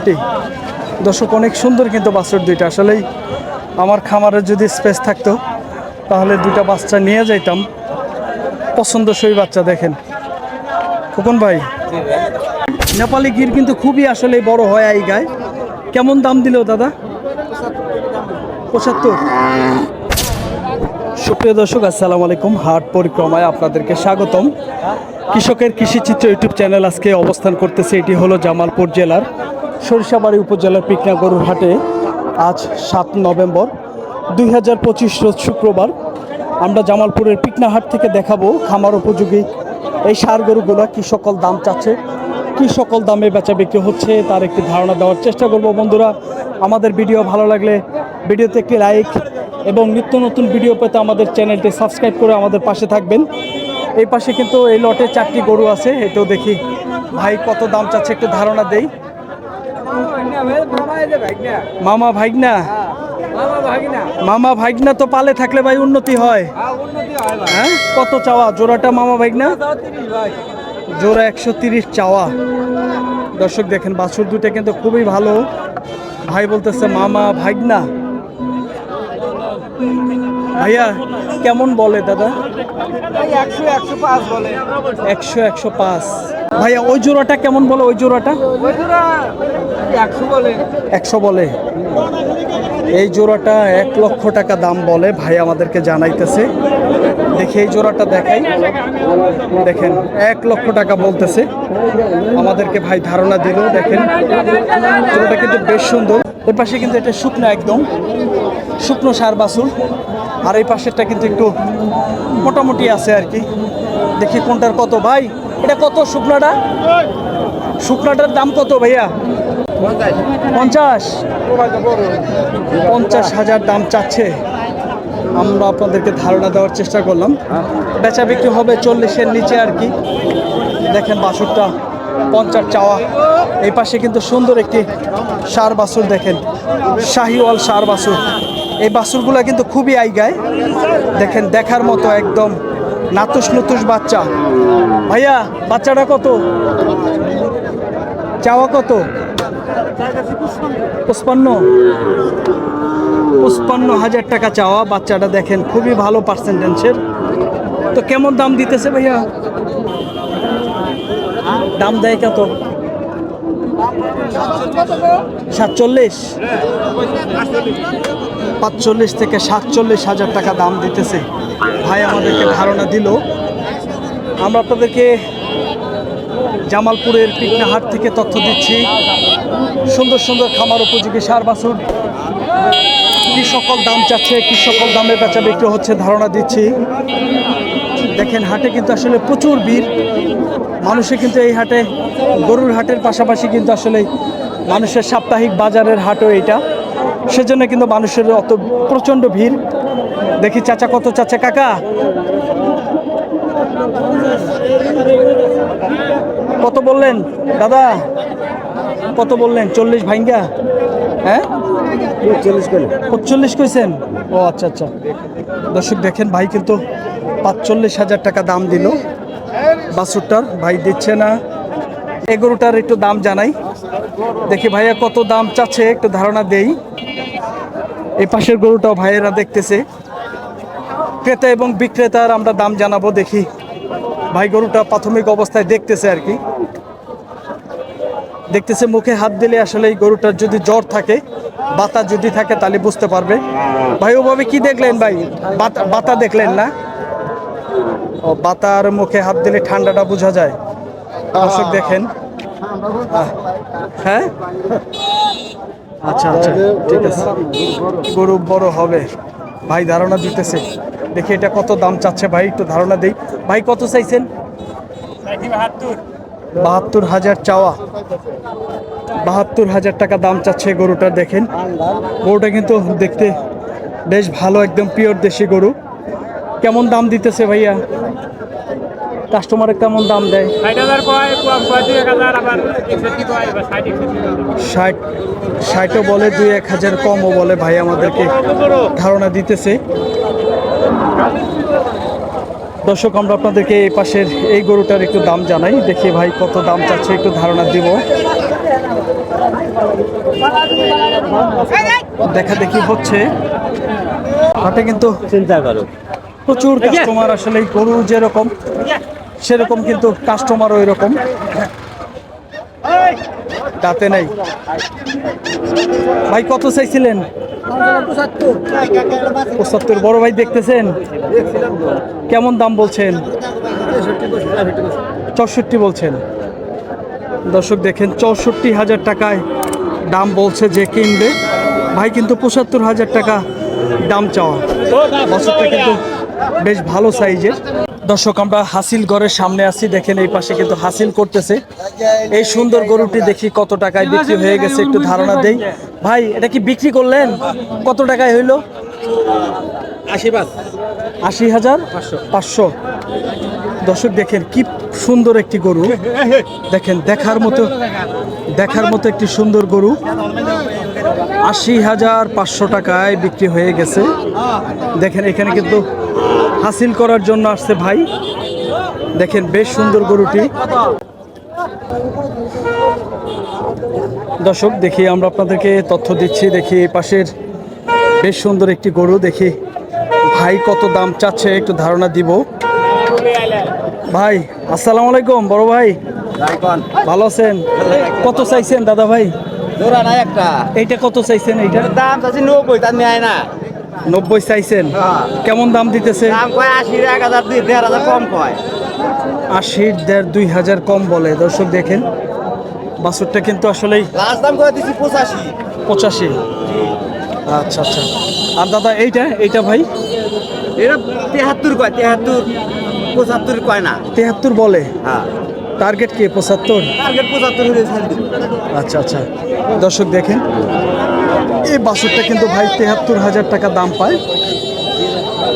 বাছুরটি দর্শক, অনেক সুন্দর কিন্তু বাছুর দুইটা। আসলেই আমার খামারের যদি স্পেস থাকতো, তাহলে দুইটা বাচ্চা নিয়ে যাইতাম। পছন্দসই বাচ্চা, দেখেন। খোকন ভাই, নেপালি গির কিন্তু খুবই আসলে বড় হয় এই গায়ে। কেমন দাম দিল দাদা? পঁচাত্তর। সুপ্রিয় দর্শক, আসসালামু আলাইকুম। হাট পরিক্রমায় আপনাদেরকে স্বাগতম। কৃষকের কৃষিচিত্র ইউটিউব চ্যানেল আজকে অবস্থান করতেছে, এটি হলো জামালপুর জেলার সরিষাবাড়ি উপজেলার পিকনা গরুর হাটে আজ সাত নভেম্বর দুই হাজার পঁচিশ রোজ শুক্রবার। আমরা জামালপুরের পিকনা হাট থেকে দেখাবো খামার উপযোগী এই সার গরুগুলো কী সকল দাম চাচ্ছে, কী সকল দামে বেচা বিক্রি হচ্ছে, তার একটি ধারণা দেওয়ার চেষ্টা করব বন্ধুরা। আমাদের ভিডিও ভালো লাগলে ভিডিওতে একটি লাইক এবং নিত্য নতুন ভিডিও পেতে আমাদের চ্যানেলটি সাবস্ক্রাইব করে আমাদের পাশে থাকবেন। এই পাশে কিন্তু এই লটে চারটি গরু আছে, এটাও দেখি ভাই কত দাম চাচ্ছে একটু ধারণা দেই। মামা ভাগনা। মামা ভাগনা তো পালে থাকলে ভাই উন্নতি হয়। হ্যাঁ? কত চাওয়া? জোড়াটা মামা ভাগনা? জোড়া একশো তিরিশ চাওয়া। দর্শক দেখেন, বাছুর দুটা কিন্তু খুবই ভালো। ভাই বলতেছে, মামা ভাইগনা ভাইয়া কেমন বলে দাদা? একশো একশো পাঁচ বলে। একশো একশো পাঁচ। ভাইয়া ওই জোড়াটা কেমন বলে ওই জোড়াটা? একশো বলে। একশো বলে। এই জোড়াটা এক লক্ষ টাকা দাম বলে ভাই আমাদেরকে জানাইতেছে। দেখি এই জোড়াটা দেখাই। দেখেন এক লক্ষ টাকা বলতেছে। আমাদেরকে ভাই ধারণা দিল দেখেন। জোড়াটা কিন্তু বেশ সুন্দর। এর পাশে কিন্তু এটা শুকনো একদম। শুকনো সার বাছুর। আর এই পাশেরটা কিন্তু একটু মোটামুটি আছে আর কি। দেখি কোনটার কত। ভাই, এটা কত শুকনাটা? শুকনাটার দাম কত ভাইয়া? পঞ্চাশ। পঞ্চাশ হাজার দাম চাচ্ছে। আমরা আপনাদেরকে ধারণা দেওয়ার চেষ্টা করলাম। বেচা বিক্রি হবে চল্লিশের নিচে আর কি। দেখেন বাছুরটা, পঞ্চাশ চাওয়া। এই পাশে কিন্তু সুন্দর একটি সার বাছুর দেখেন। শাহিওয়াল সার বাছুর। এই বাছুরগুলো কিন্তু খুবই আইগায়। দেখেন, দেখার মতো একদম নাতুস নুতুস বাচ্চা। ভাইয়া, বাচ্চাটা কত? চাওয়া কত? পঁচপান্ন। পঁচপান্ন হাজার টাকা চাওয়া, বাচ্চাটা দেখেন খুবই ভালো পার্সেন্টেন্সের তো কেমন দাম দিতেছে ভাইয়া? দাম দেয় কত? সাতচল্লিশ। পাঁচচল্লিশ থেকে সাতচল্লিশ হাজার টাকা দাম দিতেছে। ভাই আমাদেরকে ধারণা দিল। আমরা আপনাদেরকে জামালপুরের পিকনাহাট থেকে তথ্য দিচ্ছি। সুন্দর সুন্দর খামার উপযোগী সার বাছুর। কি সকল দাম চাচ্ছে, কি সকল দামে বেচা বিক্রি হচ্ছে ধারণা দিচ্ছি। দেখেন হাটে কিন্তু আসলে প্রচুর ভিড়। মানুষে কিন্তু এই হাটে, গরুর হাটের পাশাপাশি কিন্তু আসলে মানুষের সাপ্তাহিক বাজারের হাটও এইটা। সেজন্য কিন্তু মানুষের অত প্রচণ্ড ভিড়। দেখি চাচা কত চাচা কাকা? কত বললেন? দাদা, কত বললেন? চল্লিশ ভাইঙ্গা? হ্যাঁ? পঁচল্লিশ কইছেন? ও আচ্ছা আচ্ছা। দর্শক দেখেন ভাই কিন্তু পাঁচচল্লিশ হাজার টাকা দাম দিল। বাসুরটার ভাই দিচ্ছে না। এ গরুটার একটু দাম জানাই। দেখি ভাইয়া কত দাম চাচ্ছে একটু ধারণা দেই। এই পাশের গরুটাও ভাইয়েরা দেখতেছে। ক্রেতা এবং বিক্রেতার আমরা দাম জানাব দেখি। ভাই গরুটা প্রাথমিক অবস্থায় দেখতেছে আর কি। দেখতেছে মুখে হাত দিলে আসলে এই গরুটার যদি জ্বর থাকে বাতা যদি থাকে তাহলে বুঝতে পারবে। ভাই ওভাবে কি দেখলেন ভাই? বাতা বাতা দেখলেন না? ও বাতার মুখে হাত দিলে ঠান্ডাটা বোঝা যায়। দর্শক দেখেন। হ্যাঁ? আচ্ছা আচ্ছা ঠিক আছে। গরু বড় হবে। ভাই ধারণা দিতেছে। দেখি এটা কত দাম চাচ্ছে ভাই একটু ধারণা দেই। ভাই কত চাইছেন? বাহাত্তর হাজার চাওয়া। বাহাত্তর হাজার টাকা দাম চাচ্ছে গরুটা দেখেন। গরুটা কিন্তু দেখতে বেশ ভালো একদম পিওর দেশি গরু। কেমন দাম দিতেছে ভাইয়া? কাস্টমারে কেমন দাম দেয়? ষাট ষাটও বলে দুই এক হাজার কমও বলে ভাই আমাদেরকে ধারণা দিতেছে। দর্শক আমরা আপনাদেরকে এই পাশের এই গরুটার একটু দাম জানাই। দেখি ভাই কত দাম চাচ্ছে একটু ধারণা দিব। দেখা দেখি হচ্ছে। হাটে কিন্তু চিন্তা করো। প্রচুর কাস্টমার আসলে এই গরু যেরকম সেরকম কিন্তু কাস্টমারও এরকম। তাতে নেই। ভাই, কত চাইছিলেন? পঁচাত্তর। বড় ভাই দেখতেছেন? কেমন দাম বলছেন? চৌষট্টি বলছেন। দর্শক, দেখেন, চৌষট্টি হাজার টাকায় দাম বলছে যে কিনবে। ভাই, কিন্তু পঁচাত্তর হাজার টাকা দাম চাওয়া। বছরটা কিন্তু বেশ ভালো সাইজের। দর্শক আমরা হাসিল ঘরের সামনে আছি। দেখেন এই পাশে কিন্তু হাসিল করতেছে। এই সুন্দর গরুটি দেখি কত টাকায় বিক্রি হয়ে গেছে একটু ধারণা দেই। ভাই এটা কি বিক্রি করলেন? কত টাকায় হইল? আশীর্বাদ আশি হাজার পাঁচশো। দর্শক দেখেন কি সুন্দর একটি গরু। দেখেন দেখার মতো দেখার মতো একটি সুন্দর গরু। আশি হাজার পাঁচশো টাকায় বিক্রি হয়ে গেছে। দেখেন এখানে কিন্তু হাসিল করার জন্য আসছে ভাই। দেখেন বেশ সুন্দর গরুটি। দর্শক দেখি আমরা আপনাদেরকে তথ্য দিচ্ছি। দেখি পাশের বেশ সুন্দর একটি গরু। দেখি ভাই কত দাম চাচ্ছে একটু ধারণা দিব। ভাই আসসালামু আলাইকুম বড় ভাই। ভালো আছেন? কত চাইছেন দাদা ভাই? একটা। এইটা কত চাইছেন এইটা? দাম চাচ্ছি নব্বই তার নেয় না। নব্বই চাইছেন। হ্যাঁ। কেমন দাম দিতেছে? আশির দেড় দুই হাজার কম বলে। দর্শক দেখেন বাছুরটা কিন্তু আসলেই পঁচাশি। আচ্ছা আচ্ছা। আর দাদা এইটা এইটা ভাই? এটা তেহাত্তর কয় তেহাত্তর পঁচাত্তর কয় না। তেহাত্তর বলে? হ্যাঁ। টার্গেট কি পঁচাত্তর? টার্গেট পঁচাত্তর আচ্ছা আচ্ছা। দর্শক দেখেন এই বাছুরটা কিন্তু ভাই তেহাত্তর হাজার টাকা দাম পায়।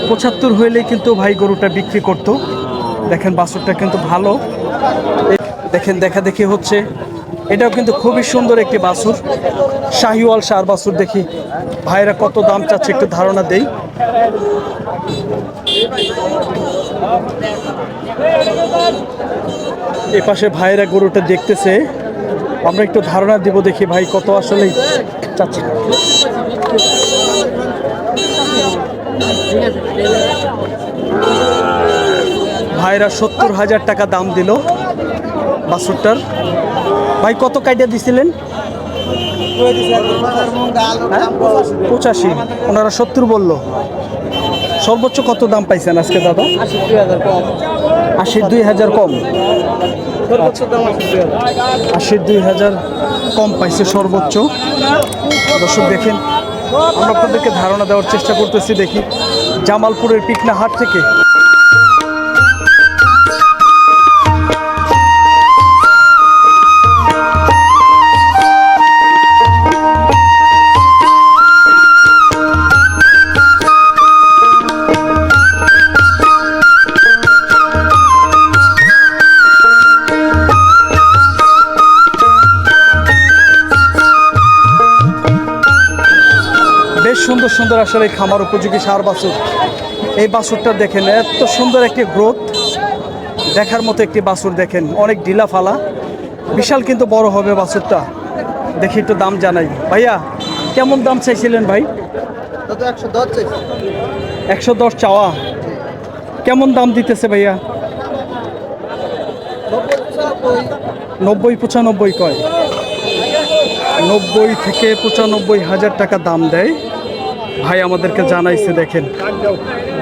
পঁচাত্তর হইলে কিন্তু ভাই গরুটা বিক্রি করতো। দেখেন বাছুরটা কিন্তু ভালো। দেখেন দেখা দেখি হচ্ছে। এটাও কিন্তু খুবই সুন্দর একটি বাছুর শাহিওয়াল সার বাছুর দেখি। ভাইরা কত দাম চাচ্ছে একটু ধারণা দেই। এ পাশে ভাইরা গরুটা দেখতেছে। আমরা একটু ধারণা দিব দেখি ভাই কত আসলে। চাচ্ছে। ভাইরা সত্তর হাজার টাকা দাম দিল বাছুরটার ভাই, কত কাইটা দিছিলেন? হ্যাঁ? পঁচাশি। ওনারা সত্তর বলল। সর্বোচ্চ কত দাম পাইছেন আজকে দাদা? আশি, দুই হাজার কম। আশি দুই হাজার কম সর্বোচ্চ দাম আশি দুই হাজার। আশি দুই হাজার কম পাইছে সর্বোচ্চ। দর্শক দেখেন, আমরা আপনাদেরকে ধারণা দেওয়ার চেষ্টা করতেছি, দেখি জামালপুরের পিকনা হাট থেকে আসলে খামার উপযোগী সার বাছুর। এই বাছুরটা দেখেন এত সুন্দর একটি গ্রোথ। দেখার মতো একটি বাছুর দেখেন অনেক ঢিলা ফালা। বিশাল কিন্তু বড় হবে বাছুরটা। দেখি একটু দাম জানাই। ভাইয়া কেমন দাম চাইছিলেন ভাই? একশো দশ একশো দশ চাওয়া। কেমন দাম দিতেছে ভাইয়া? নব্বই পঁচানব্বই কয়? নব্বই থেকে পঁচানব্বই হাজার টাকা দাম দেয়। ভাই আমাদেরকে জানাইছে দেখেন।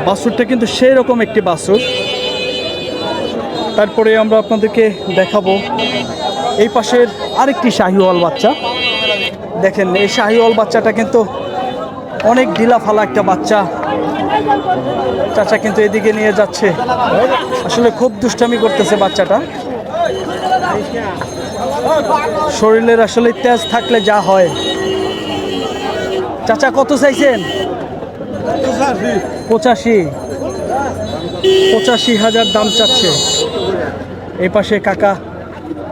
বাসুরটা কিন্তু সেই রকম একটি বাসুর তারপরে আমরা আপনাদেরকে দেখাবো। এই পাশের আরেকটি শাহিওয়াল বাচ্চা। দেখেন, এই শাহিওয়াল বাচ্চাটা কিন্তু অনেক ঢিলা ফালা একটা বাচ্চা। চাচা কিন্তু এদিকে নিয়ে যাচ্ছে। আসলে খুব দুষ্টামি করতেছে বাচ্চাটা। শরীরের আসলে তেজ থাকলে যা হয়। চাচা, কত চাইছেন? পঁচাশি। পঁচাশি হাজার দাম চাচ্ছে। এই পাশে কাকা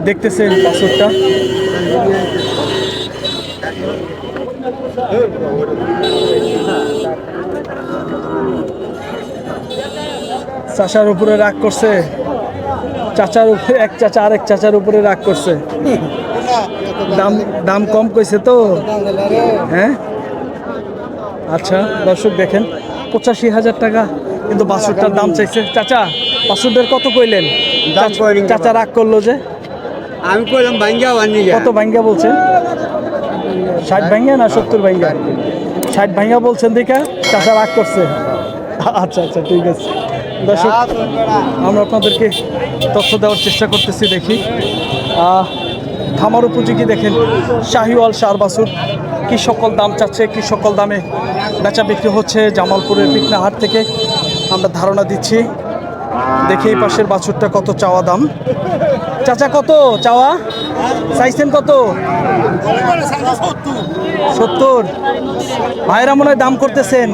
দেখতেছেন বাছরটা। চাচার উপরে রাগ করছে। চাচার উপরে, এক চাচা, আরেক চাচার উপরে রাগ করছে। দাম দাম কম কইছে তো। হ্যাঁ? আচ্ছা দর্শক দেখেন পঁচাশি হাজার টাকা কিন্তু বাসুরটার দাম চাইছে। চাচা বাছুরদের কত কইলেন? চাচা রাগ করল যে? আমি কইলাম ভাঙ্গা কত ভাঙ্গা বলছেন ষাট ভাঙ্গা না সত্তর ভাঙ্গা? ষাট ভাঙ্গা বলছেন দেখা চাচা রাগ করছে। আচ্ছা আচ্ছা ঠিক আছে। দর্শক আমরা আপনাদেরকে তথ্য দেওয়ার চেষ্টা করতেছি দেখি। আহ, খামার উপযোগী দেখেন শাহিওয়াল সার বাসুর কি সকল দাম চাচ্ছে কি সকল দামে বেচা বিক্রি হচ্ছে জামালপুরের পিকনা হাট থেকে। আমরা ধারণা দিচ্ছি দেখি এই পাশের বাছুরটা কত চাওয়া দাম। চাচা কত চাওয়া? চাইছেন কত? সত্তর। ভাইরা মনে হয় দাম করতেছেন।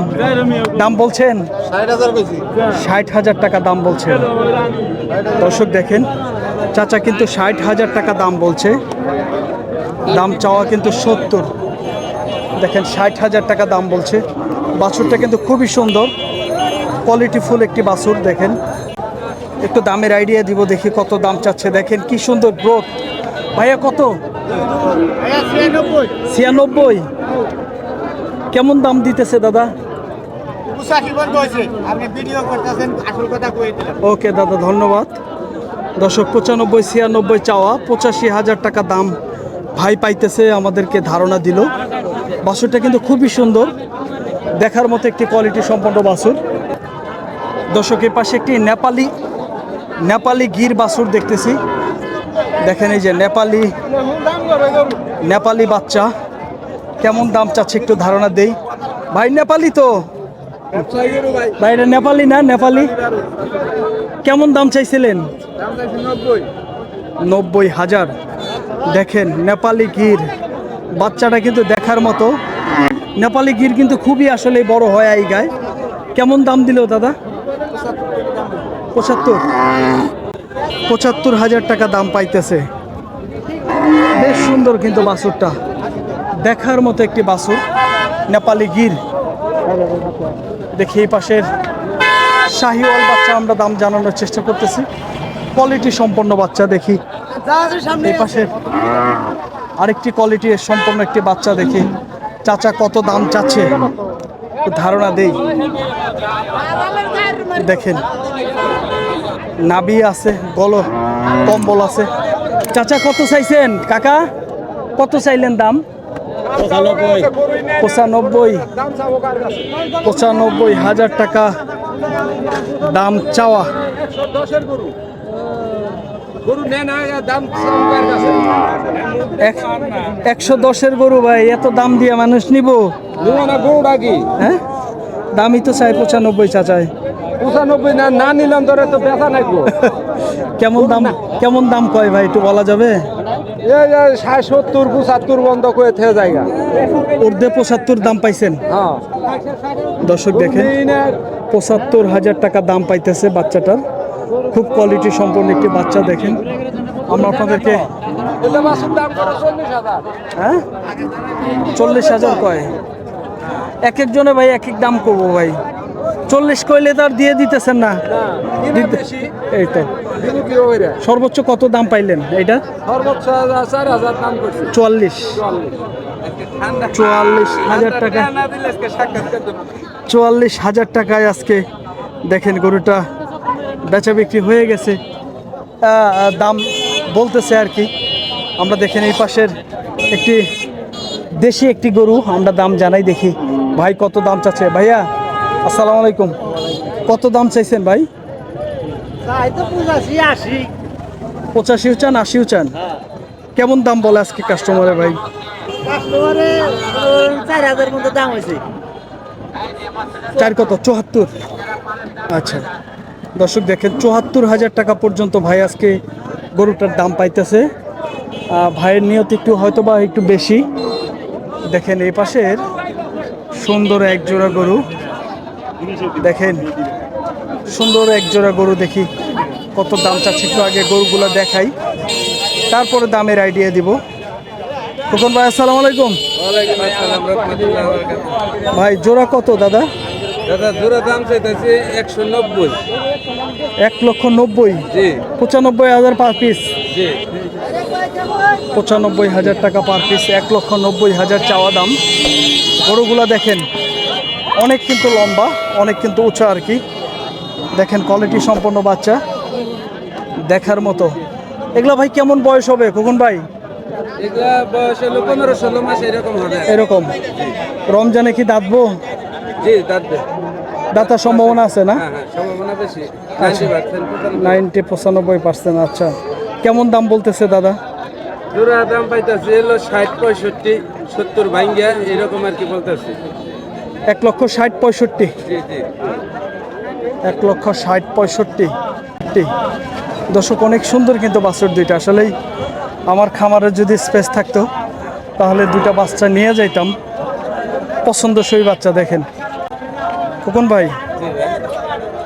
দাম বলছেন? ষাট হাজার টাকা দাম বলছেন। দর্শক দেখেন চাচা কিন্তু ষাট হাজার টাকা দাম বলছে। দাম চাওয়া কিন্তু সত্তর। দেখেন ষাট হাজার টাকা দাম বলছে। বাছুরটা কিন্তু খুবই সুন্দর। কোয়ালিটিফুল একটি বাছুর দেখেন। একটু দামের আইডিয়া দিব দেখি কত দাম চাচ্ছে। দেখেন কি সুন্দর গ্রোথ ভাইয়া কত? ছিয়ানব্বই। কেমন দাম দিতেছে দাদা? ওকে দাদা ধন্যবাদ। দশক পঁচানব্বই, ছিয়ানব্বই চাওয়া, পঁচাশি হাজার টাকা দাম ভাই পাইতেছে, আমাদেরকে ধারণা দিল। বাসুরটা কিন্তু খুবই সুন্দর। দেখার মতো একটি কোয়ালিটি সম্পন্ন বাছুর দর্শকের পাশে একটি নেপালি নেপালি গির বাছুর দেখতেছি। দেখেন এই যে নেপালি নেপালি বাচ্চা। কেমন দাম চাচ্ছে একটু ধারণা দেই। ভাই, নেপালি তো। ভাই, এটা নেপালি না? নেপালি? কেমন দাম চাইছিলেন? নব্বই হাজার। দেখেন, নেপালি গির। বাচ্চাটা কিন্তু দেখার মতো। নেপালি গির কিন্তু খুবই আসলে বড় হয় এই গায়ে। কেমন দাম দিল দাদা? পঁচাত্তর। পঁচাত্তর হাজার টাকা দাম পাইতেছে। বেশ সুন্দর কিন্তু বাছুরটা। দেখার মতো একটি বাছুর, নেপালি গির। দেখি এই পাশের শাহিওয়াল বাচ্চা আমরা দাম জানানোর চেষ্টা করতেছি। কোয়ালিটি সম্পন্ন বাচ্চা দেখি। এই পাশে আরেকটি কোয়ালিটি সম্পন্ন একটি বাচ্চা দেখি। চাচা কত দাম চাচ্ছে? ধারণা দেই। দেখেন। নাবি আছে গল কম্বল আছে। চাচা কত চাইছেন? কাকা কত চাইলেন দাম? পঁচানব্বই পঁচানব্বই হাজার টাকা দাম চাওয়া। একশো দশের গরু ভাই এত দাম দিয়ে মানুষ নিব? হ্যাঁ? দামই তো চাই পঁচানব্বই চাচায় পঁচানব্বই না না নিলাম তোরে তো বেচা নাকবো কেমন দাম কেমন দাম কয় ভাই একটু বলা যাবে? ষাট সত্তর পঁচাত্তর বন্ধ করে থেকে জায়গা। ঊর্ধ্বে পঁচাত্তর দাম পাইছেন? হ্যাঁ। দর্শক দেখেন পঁচাত্তর হাজার টাকা দাম পাইতেছে বাচ্চাটার। খুব কোয়ালিটি সম্পন্ন একটি বাচ্চা দেখেন। আমরা আপনাদেরকে হ্যাঁ? চল্লিশ হাজার কয়? এক একজনে ভাই এক এক দাম করব ভাই। চল্লিশ কইলে তো আর দিয়ে দিতেছেন না। এই তো। সর্বোচ্চ কত দাম পাইলেন এটা সর্বোচ্চ চার হাজার দাম করছে। চুয়াল্লিশ। চুয়াল্লিশ হাজার টাকা। চুয়াল্লিশ হাজার টাকায় আজকে দেখেন গরুটা বেচা বিক্রি হয়ে গেছে। দাম বলতেছে আর কি। আমরা দেখেন এই পাশের একটি দেশি একটি গরু আমরা দাম জানাই দেখি। ভাই কত দাম চাচ্ছে? ভাইয়া আসসালামু আলাইকুম। কত দাম চাইছেন ভাই? পঁচাশিও চান আশিও চান? কেমন দাম বলে আজকে কাস্টমারে ভাই? চার দাম হয়েছে। চার কত? চুয়াত্তর। আচ্ছা। দর্শক দেখেন চুয়াত্তর হাজার টাকা পর্যন্ত ভাই আজকে গরুটার দাম পাইতেছে। ভাইয়ের নিয়ত একটু হয়তো বা একটু বেশি। দেখেন এই পাশের সুন্দর এক জোড়া গরু। দেখেন সুন্দর এক জোড়া গরু দেখি কত দাম চাচ্ছে একটু আগে গরুগুলো দেখাই। তারপরে দামের আইডিয়া দিব। খোকন ভাই আসসালামু আলাইকুম। ভাই জোড়া কত দাদা? দাদা জোড়া দাম চাইতেছে একশো নব্বই। এক লক্ষ নব্বই? পঁচানব্বই হাজার পার পিস পঁচানব্বই হাজার টাকা পার পিস এক লক্ষ নব্বই হাজার চাওয়া দাম। গরুগুলা দেখেন অনেক কিন্তু লম্বা অনেক কিন্তু উঁচা আর কি। দেখেন কোয়ালিটি সম্পন্ন বাচ্চা। দেখার মতো। এগুলা ভাই কেমন বয়স হবে খোকন ভাই? এরকম রমজানে কি দাঁতবো? দাঁতার সম্ভাবনা আছে না? হ্যাঁ হ্যাঁ নাইনটি পঁচানব্বই। পার্সেন্ট আচ্ছা। কেমন দাম বলতেছে দাদা? জোড়া দাম পাইতেছে এলো ষাট পঁয়ষট্টি সত্তর ভাঙ্গিয়া এরকম আর কি বলতেছে। এক লক্ষ ষাট পঁয়ষট্টি। এক লক্ষ ষাট পঁয়ষট্টি। দর্শক অনেক সুন্দর কিন্তু বাছুর দুইটা। আসলেই আমার খামারে যদি স্পেস থাকতো তাহলে দুইটা বাচ্চা নিয়ে যাইতাম। পছন্দসই বাচ্চা দেখেন। খোকন ভাই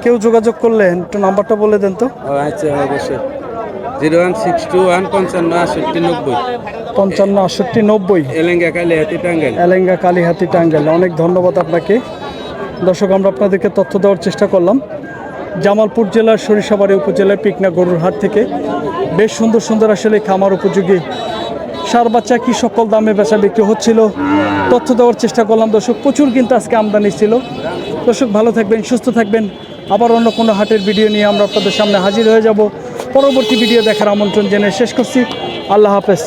কেউ যোগাযোগ করলেন একটু নাম্বারটা বলে দেন তো। আচ্ছা অবশ্যই। Zero one six two one পঞ্চান্ন আষট্টি নব্বই। পঞ্চান্ন আটষট্টি নব্বই। এলেঙ্গা কালিহাতি টাঙ্গাইল। এলেঙ্গা কালীহাতি টাঙ্গাইল। অনেক ধন্যবাদ আপনাকে। দর্শক, আমরা আপনাদেরকে তথ্য দেওয়ার চেষ্টা করলাম। জামালপুর জেলার সরিষাবাড়ি উপজেলার পিকনা গরুর হাট থেকে বেশ সুন্দর সুন্দর আসলে খামার উপযোগী। সার বাচ্চা কি সকল দামে বেচা বিক্রি হচ্ছিল? তথ্য দেওয়ার চেষ্টা করলাম। দর্শক, প্রচুর কিন্তু আজকে আমদানি ছিল। দর্শক, ভালো থাকবেন, সুস্থ থাকবেন। আবার অন্য কোনো হাটের ভিডিও নিয়ে আমরা আপনাদের সামনে হাজির হয়ে যাব। পরবর্তী ভিডিও দেখার আমন্ত্রণ জেনে শেষ করছি। আল্লাহ হাফেজ।